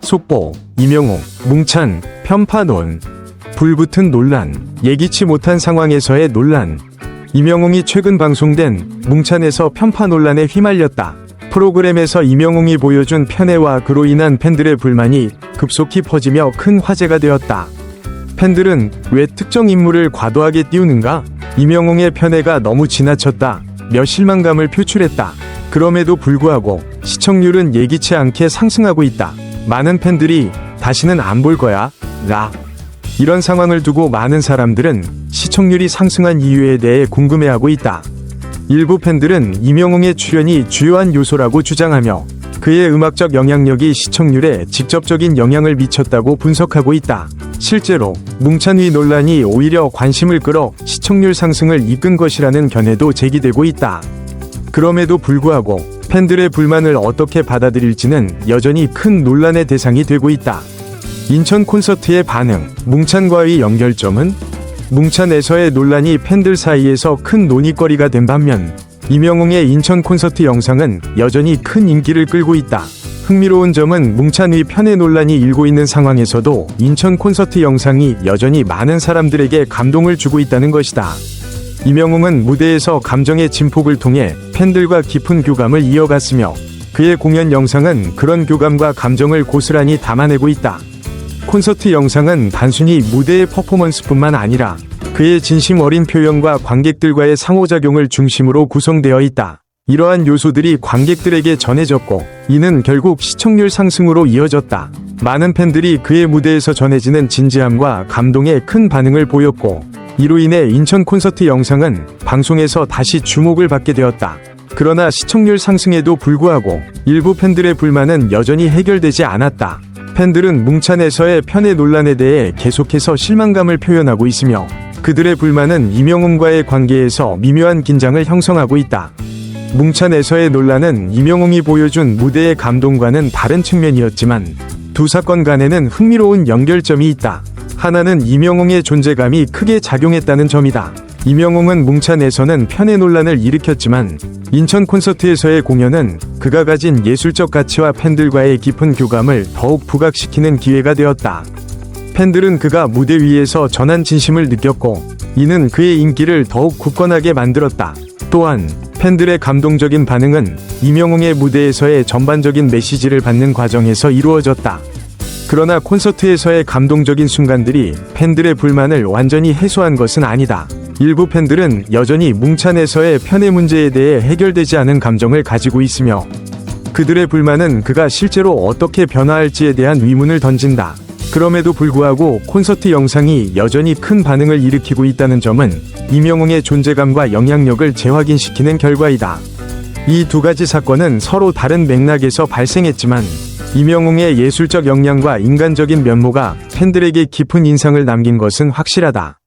속보, 이명호, 뭉찬, 편파논, 불붙은 논란, 예기치 못한 상황에서의 논란. 이명웅이 최근 방송된 뭉찬에서 편파 논란에 휘말렸다. 프로그램에서 이명웅이 보여준 편애와 그로 인한 팬들의 불만이 급속히 퍼지며 큰 화제가 되었다. 팬들은 왜 특정 인물을 과도하게 띄우는가? 이명웅의 편애가 너무 지나쳤다. 며 실망감을 표출했다. 그럼에도 불구하고 시청률은 예기치 않게 상승하고 있다. 많은 팬들이 다시는 안 볼 거야. 라. 이런 상황을 두고 많은 사람들은 시청률이 상승한 이유에 대해 궁금해하고 있다. 일부 팬들은 이명웅의 출연이 주요한 요소라고 주장하며 그의 음악적 영향력이 시청률에 직접적인 영향을 미쳤다고 분석하고 있다. 실제로 뭉찬위 논란이 오히려 관심을 끌어 시청률 상승을 이끈 것이라는 견해도 제기되고 있다. 그럼에도 불구하고 팬들의 불만을 어떻게 받아들일지는 여전히 큰 논란의 대상이 되고 있다. 인천 콘서트의 반응, 뭉찬과의 연결점은 뭉찬에서의 논란이 팬들 사이에서 큰 논의거리가 된 반면 이명웅의 인천 콘서트 영상은 여전히 큰 인기를 끌고 있다. 흥미로운 점은 뭉찬의 편의 논란이 일고 있는 상황에서도 인천 콘서트 영상이 여전히 많은 사람들에게 감동을 주고 있다는 것이다. 이명웅은 무대에서 감정의 진폭을 통해 팬들과 깊은 교감을 이어갔으며 그의 공연 영상은 그런 교감과 감정을 고스란히 담아내고 있다. 콘서트 영상은 단순히 무대의 퍼포먼스뿐만 아니라 그의 진심 어린 표현과 관객들과의 상호작용을 중심으로 구성되어 있다. 이러한 요소들이 관객들에게 전해졌고 이는 결국 시청률 상승으로 이어졌다. 많은 팬들이 그의 무대에서 전해지는 진지함과 감동에 큰 반응을 보였고 이로 인해 인천 콘서트 영상은 방송에서 다시 주목을 받게 되었다. 그러나 시청률 상승에도 불구하고 일부 팬들의 불만은 여전히 해결되지 않았다. 팬들은 뭉찬에서의 편의 논란에 대해 계속해서 실망감을 표현하고 있으며 그들의 불만은 이명웅과의 관계에서 미묘한 긴장을 형성하고 있다. 뭉찬에서의 논란은 이명웅이 보여준 무대의 감동과는 다른 측면이었지만 두 사건 간에는 흥미로운 연결점이 있다. 하나는 이명웅의 존재감이 크게 작용했다는 점이다. 이명웅은 뭉찬에서는 편의 논란을 일으켰지만 인천 콘서트에서의 공연은 그가 가진 예술적 가치와 팬들과의 깊은 교감을 더욱 부각시키는 기회가 되었다. 팬들은 그가 무대 위에서 전한 진심을 느꼈고 이는 그의 인기를 더욱 굳건하게 만들었다. 또한 팬들의 감동적인 반응은 이명웅의 무대에서의 전반적인 메시지를 받는 과정에서 이루어졌다. 그러나 콘서트에서의 감동적인 순간들이 팬들의 불만을 완전히 해소한 것은 아니다. 일부 팬들은 여전히 뭉찬에서의 편의 문제에 대해 해결되지 않은 감정을 가지고 있으며 그들의 불만은 그가 실제로 어떻게 변화할지에 대한 의문을 던진다. 그럼에도 불구하고 콘서트 영상이 여전히 큰 반응을 일으키고 있다는 점은 이명웅의 존재감과 영향력을 재확인시키는 결과이다. 이 두 가지 사건은 서로 다른 맥락에서 발생했지만 이명웅의 예술적 역량과 인간적인 면모가 팬들에게 깊은 인상을 남긴 것은 확실하다.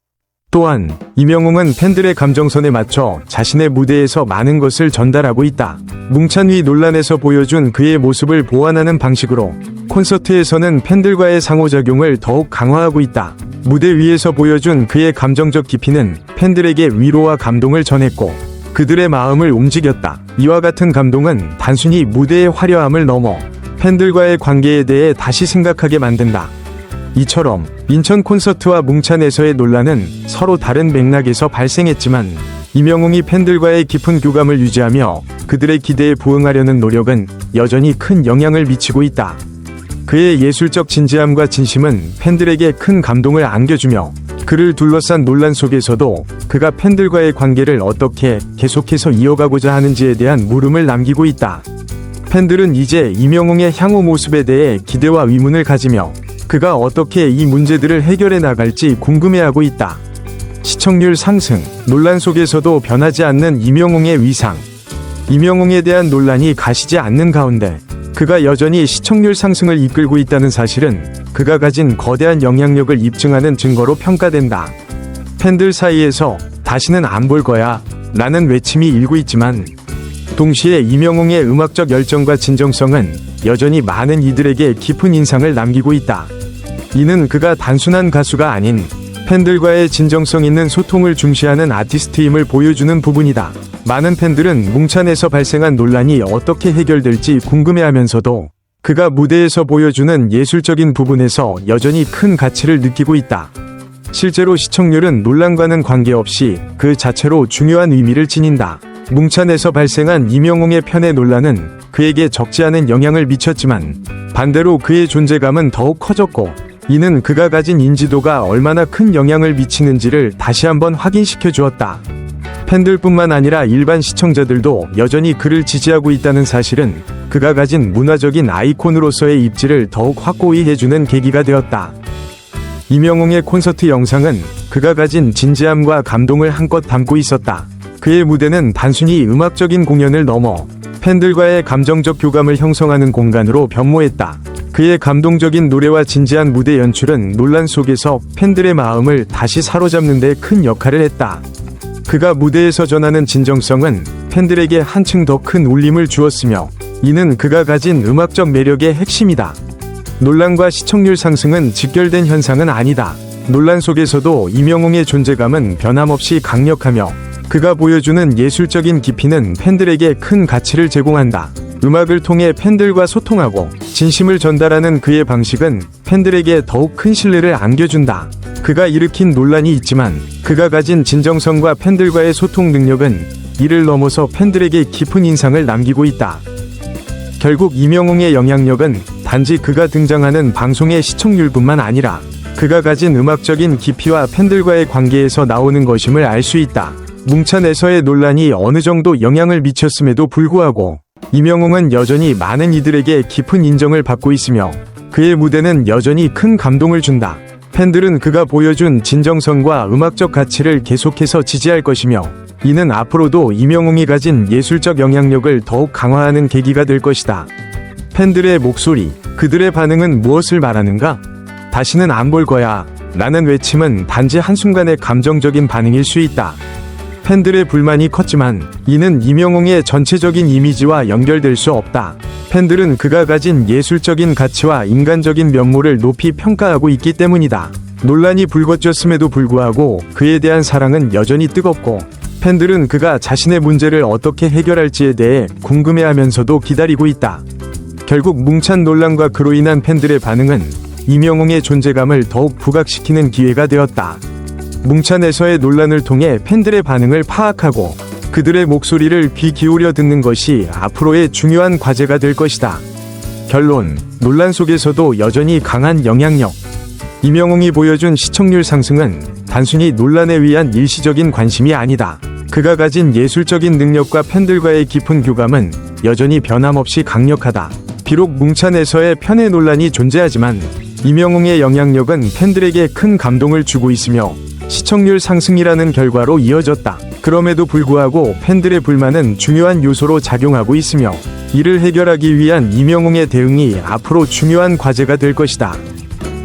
또한 이명웅은 팬들의 감정선에 맞춰 자신의 무대에서 많은 것을 전달하고 있다. 뭉찬위 논란에서 보여준 그의 모습을 보완하는 방식으로 콘서트에서는 팬들과의 상호작용을 더욱 강화하고 있다. 무대 위에서 보여준 그의 감정적 깊이는 팬들에게 위로와 감동을 전했고 그들의 마음을 움직였다. 이와 같은 감동은 단순히 무대의 화려함을 넘어 팬들과의 관계에 대해 다시 생각하게 만든다. 이처럼 인천 콘서트와 뭉찬에서의 논란은 서로 다른 맥락에서 발생했지만 이명웅이 팬들과의 깊은 교감을 유지하며 그들의 기대에 부응하려는 노력은 여전히 큰 영향을 미치고 있다. 그의 예술적 진지함과 진심은 팬들에게 큰 감동을 안겨주며 그를 둘러싼 논란 속에서도 그가 팬들과의 관계를 어떻게 계속해서 이어가고자 하는지에 대한 물음을 남기고 있다. 팬들은 이제 이명웅의 향후 모습에 대해 기대와 의문을 가지며 그가 어떻게 이 문제들을 해결해 나갈지 궁금해하고 있다. 시청률 상승, 논란 속에서도 변하지 않는 이명웅의 위상. 이명웅에 대한 논란이 가시지 않는 가운데 그가 여전히 시청률 상승을 이끌고 있다는 사실은 그가 가진 거대한 영향력을 입증하는 증거로 평가된다. 팬들 사이에서 다시는 안 볼 거야 라는 외침이 일고 있지만 동시에 이명웅의 음악적 열정과 진정성은 여전히 많은 이들에게 깊은 인상을 남기고 있다. 이는 그가 단순한 가수가 아닌 팬들과의 진정성 있는 소통을 중시하는 아티스트임을 보여주는 부분이다. 많은 팬들은 뭉찬에서 발생한 논란이 어떻게 해결될지 궁금해하면서도 그가 무대에서 보여주는 예술적인 부분에서 여전히 큰 가치를 느끼고 있다. 실제로 시청률은 논란과는 관계없이 그 자체로 중요한 의미를 지닌다. 뭉찬에서 발생한 이명웅의 편의 논란은 그에게 적지 않은 영향을 미쳤지만 반대로 그의 존재감은 더욱 커졌고 이는 그가 가진 인지도가 얼마나 큰 영향을 미치는지를 다시 한번 확인시켜 주었다. 팬들뿐만 아니라 일반 시청자들도 여전히 그를 지지하고 있다는 사실은 그가 가진 문화적인 아이콘으로서의 입지를 더욱 확고히 해주는 계기가 되었다. 이명웅의 콘서트 영상은 그가 가진 진지함과 감동을 한껏 담고 있었다. 그의 무대는 단순히 음악적인 공연을 넘어 팬들과의 감정적 교감을 형성하는 공간으로 변모했다. 그의 감동적인 노래와 진지한 무대 연출은 논란 속에서 팬들의 마음을 다시 사로잡는 데 큰 역할을 했다. 그가 무대에서 전하는 진정성은 팬들에게 한층 더 큰 울림을 주었으며 이는 그가 가진 음악적 매력의 핵심이다. 논란과 시청률 상승은 직결된 현상은 아니다. 논란 속에서도 이명웅의 존재감은 변함없이 강력하며 그가 보여주는 예술적인 깊이는 팬들에게 큰 가치를 제공한다. 음악을 통해 팬들과 소통하고 진심을 전달하는 그의 방식은 팬들에게 더욱 큰 신뢰를 안겨준다. 그가 일으킨 논란이 있지만 그가 가진 진정성과 팬들과의 소통 능력은 이를 넘어서 팬들에게 깊은 인상을 남기고 있다. 결국 이명웅의 영향력은 단지 그가 등장하는 방송의 시청률뿐만 아니라 그가 가진 음악적인 깊이와 팬들과의 관계에서 나오는 것임을 알 수 있다. 뭉찬에서의 논란이 어느 정도 영향을 미쳤음에도 불구하고 이명웅은 여전히 많은 이들에게 깊은 인정을 받고 있으며 그의 무대는 여전히 큰 감동을 준다. 팬들은 그가 보여준 진정성과 음악적 가치를 계속해서 지지할 것이며 이는 앞으로도 이명웅이 가진 예술적 영향력을 더욱 강화하는 계기가 될 것이다. 팬들의 목소리, 그들의 반응은 무엇을 말하는가? 다시는 안 볼 거야. 라는 외침은 단지 한순간의 감정적인 반응일 수 있다. 팬들의 불만이 컸지만 이는 이명웅의 전체적인 이미지와 연결될 수 없다. 팬들은 그가 가진 예술적인 가치와 인간적인 면모를 높이 평가하고 있기 때문이다. 논란이 불거졌음에도 불구하고 그에 대한 사랑은 여전히 뜨겁고 팬들은 그가 자신의 문제를 어떻게 해결할지에 대해 궁금해하면서도 기다리고 있다. 결국 뭉찬 논란과 그로 인한 팬들의 반응은 이명웅의 존재감을 더욱 부각시키는 기회가 되었다. 뭉찬에서의 논란을 통해 팬들의 반응을 파악하고 그들의 목소리를 귀 기울여 듣는 것이 앞으로의 중요한 과제가 될 것이다. 결론, 논란 속에서도 여전히 강한 영향력. 이명웅이 보여준 시청률 상승은 단순히 논란에 위한 일시적인 관심이 아니다. 그가 가진 예술적인 능력과 팬들과의 깊은 교감은 여전히 변함없이 강력하다. 비록 뭉찬에서의 편의 논란이 존재하지만 이명웅의 영향력은 팬들에게 큰 감동을 주고 있으며 시청률 상승이라는 결과로 이어졌다. 그럼에도 불구하고 팬들의 불만은 중요한 요소로 작용하고 있으며 이를 해결하기 위한 이명웅의 대응이 앞으로 중요한 과제가 될 것이다.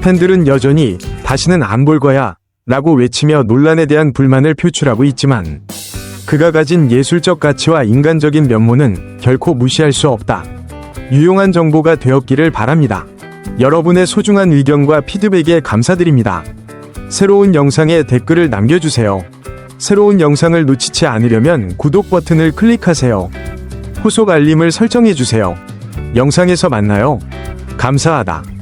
팬들은 여전히 다시는 안 볼 거야 라고 외치며 논란에 대한 불만을 표출하고 있지만 그가 가진 예술적 가치와 인간적인 면모는 결코 무시할 수 없다. 유용한 정보가 되었기를 바랍니다. 여러분의 소중한 의견과 피드백에 감사드립니다. 새로운 영상에 댓글을 남겨주세요. 새로운 영상을 놓치지 않으려면 구독 버튼을 클릭하세요. 후속 알림을 설정해주세요. 영상에서 만나요. 감사하다.